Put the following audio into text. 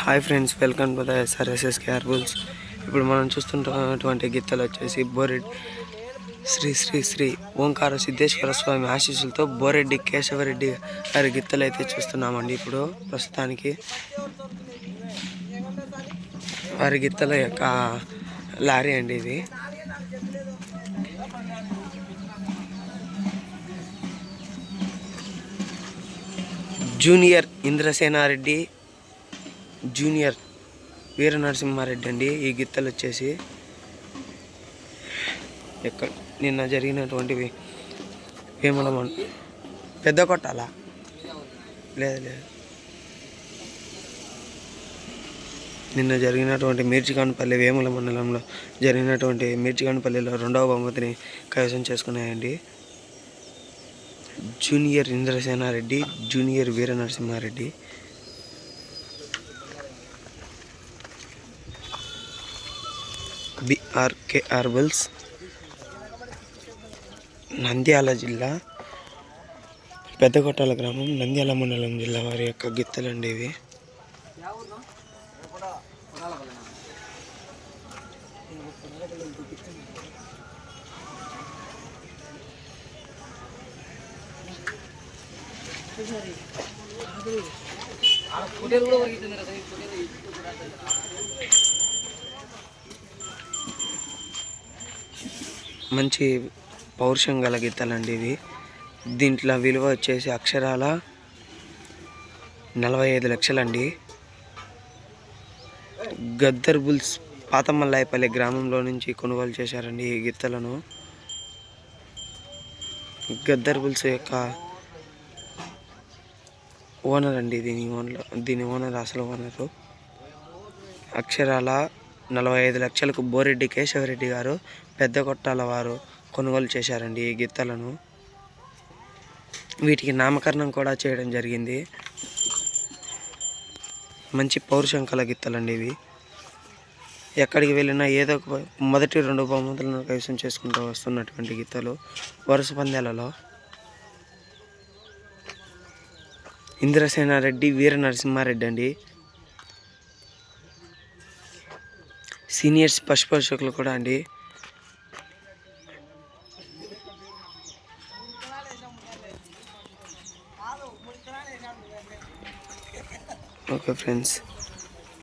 Hi friends welcome to the SRSS care bulls ఇప్పుడు మనం చూస్తుంటున్నటువంటి గీతలు వచ్చేసి బోరెడ్డి శ్రీ శ్రీ శ్రీ ఓంకార సిద్ధేశ్వర స్వామి ఆశీస్సులతో బోరెడ్డి కేశవరెడ్డి గారి గీతలు అయితే చూస్తున్నామండి ఇప్పుడు ప్రస్తుతానికి. వారి గీతల యొక్క లారీ అండి ఇది. జూనియర్ ఇంద్రసేనారెడ్డి జూనియర్ వీర నరసింహారెడ్డి అండి. ఈ గిత్తలు వచ్చేసి ఎక్కడ నిన్న జరిగినటువంటివి వేముల పెద్ద కొట్టాలా? లేదు లేదు. నిన్న జరిగినటువంటి మీర్చికాన్పల్లి వేముల మండలంలో జరిగినటువంటి మీర్చికాన్పల్లిలో రెండవ బహుమతిని కైవసం చేసుకున్నాయండి. Junior Indrasena Reddy junior Veera Narasimha Reddy. BRK ఆర్బల్స్ Nandyal జిల్లా పెద్దకొట్టాల గ్రామం నంద్యాల మండలం జిల్లా వారి యొక్క గిత్తలండి ఇవి. మంచి పౌరుషం గల గీతాలండి ఇవి. దీంట్లో విలువ వచ్చేసి అక్షరాల నలభై ఐదు లక్షలండి. గద్దర్ బుల్స్ పాతమల్లాయపల్లి గ్రామంలో నుంచి కొనుగోలు చేశారండి ఈ గిత్తలను గద్దర్ బుల్స్ యొక్క ఓనర్ అండి దీని ఓనర్ దీని ఓనర్ అసలు ఓనరు. అక్షరాల నలభై ఐదు లక్షలకు బోరెడ్డి కేశవరెడ్డి గారు పెద్ద కొట్టాల వారు కొనుగోలు చేశారండి ఈ గిత్తలను. వీటికి నామకరణం కూడా చేయడం జరిగింది. మంచి పౌరుషం కల గిత్తలండి ఇవి. ఎక్కడికి వెళ్ళినా ఏదో ఒక మొదటి రెండు బహుమతులను కైవసం చేసుకుంటూ వస్తున్నటువంటి గీతలు వరుస పందాలలో. ఇంద్రసేనారెడ్డి వీర నరసింహారెడ్డి అండి. సీనియర్స్ పశుపోషకులు కూడా అండి. Okay friends.